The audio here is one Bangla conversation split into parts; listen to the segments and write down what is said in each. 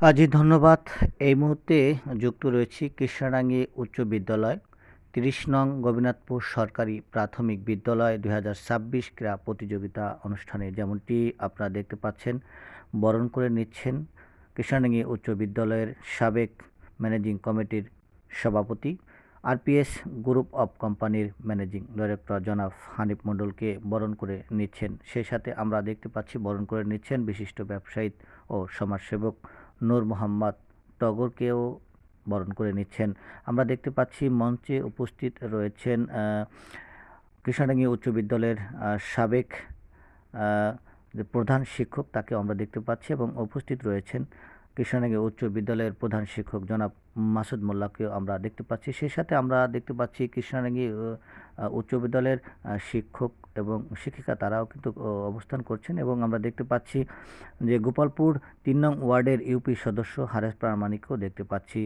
জি ধন্যবাদ। এই মুহূর্তে যুক্ত রয়েছি কৃষ্ণারাঙ্গি উচ্চ বিদ্যালয়, তিরিশ নং গোপীনাথপুর সরকারি প্রাথমিক বিদ্যালয় দুই হাজার ছাব্বিশ ক্রীড়া প্রতিযোগিতা অনুষ্ঠানে যেমনটি আপনারা দেখতে পাচ্ছেন, বরণ করে নিচ্ছেন কৃষ্ণারাঙ্গি উচ্চ বিদ্যালয়ের সাবেক ম্যানেজিং কমিটির সভাপতি, আরপিএস গ্রুপ অফ কোম্পানির ম্যানেজিং ডাইরেক্টর জনাব হানিফ মণ্ডলকে বরণ করে নিচ্ছেন। সেই সাথে আমরা দেখতে পাচ্ছি বরণ করে নিচ্ছেন বিশিষ্ট ব্যবসায়ী ও সমাজসেবক নূর মোহাম্মদ টগরকেও বরণ করে নিচ্ছেন। আমরা দেখতে পাচ্ছি মঞ্চে উপস্থিত রয়েছেন কৃষ্ণাডাঙ্গি উচ্চ বিদ্যালয়ের সাবেক যে প্রধান শিক্ষক তাকে আমরা দেখতে পাচ্ছি এবং উপস্থিত রয়েছেন কৃষ্ণাডাঙ্গি উচ্চ বিদ্যালয়ের প্রধান শিক্ষক জনাব মাসুদ মোল্লাকেও আমরা দেখতে পাচ্ছি। সেই সাথে আমরা দেখতে পাচ্ছি আহ, উচ্চ বিদ্যালয়ের শিক্ষক এবং শিক্ষিকা তারাও কিন্তু অবস্থান করছেন এবং আমরা দেখতে পাচ্ছি যে গোপালপুর তিন নং ওয়ার্ডের ইউপি সদস্য হারেস প্রামাণিকও দেখতে পাচ্ছি।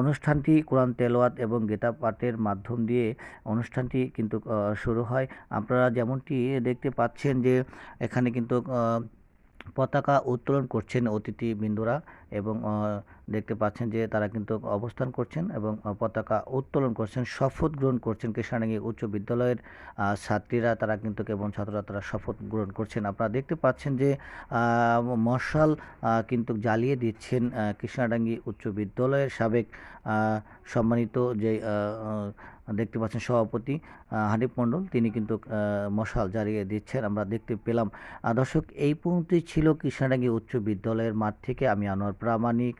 অনুষ্ঠানটি কোরআন তেলাওয়াত এবং গীতা পাঠের মাধ্যম দিয়ে অনুষ্ঠানটি কিন্তু শুরু হয়। আপনারা যেমনটি দেখতে পাচ্ছেন যে এখানে কিন্তু পতাকা উত্তোলন করছেন অতিথি অতিথিবৃন্দরা এবং দেখতে পাচ্ছেন যে তারা কিন্তু অবস্থান করছেন এবং পতাকা উত্তোলন করছেন, শপথ গ্রহণ করছেন কৃষ্ণারাঙ্গি উচ্চ বিদ্যালয়ের ছাত্রীরা। তারা কিন্তু এবং ছাত্ররা তারা শপথ গ্রহণ করছেন। আপনারা দেখতে পাচ্ছেন যে মশাল কিন্তু জ্বালিয়ে দিচ্ছেন কৃষ্ণাডাঙ্গি উচ্চ বিদ্যালয়ের সাবেক সম্মানিত যে দেখতে পাচ্ছেন সভাপতি হানিফ মণ্ডল। তিনি কিন্তু মশাল জ্বালিয়ে দিচ্ছেন। আমরা দেখতে পেলাম দর্শক, এই পর্যন্তই ছিল কৃষ্ণাডাঙ্গি উচ্চ বিদ্যালয়ের মাঠ থেকে আমি আনোয়ার প্রামাণিক।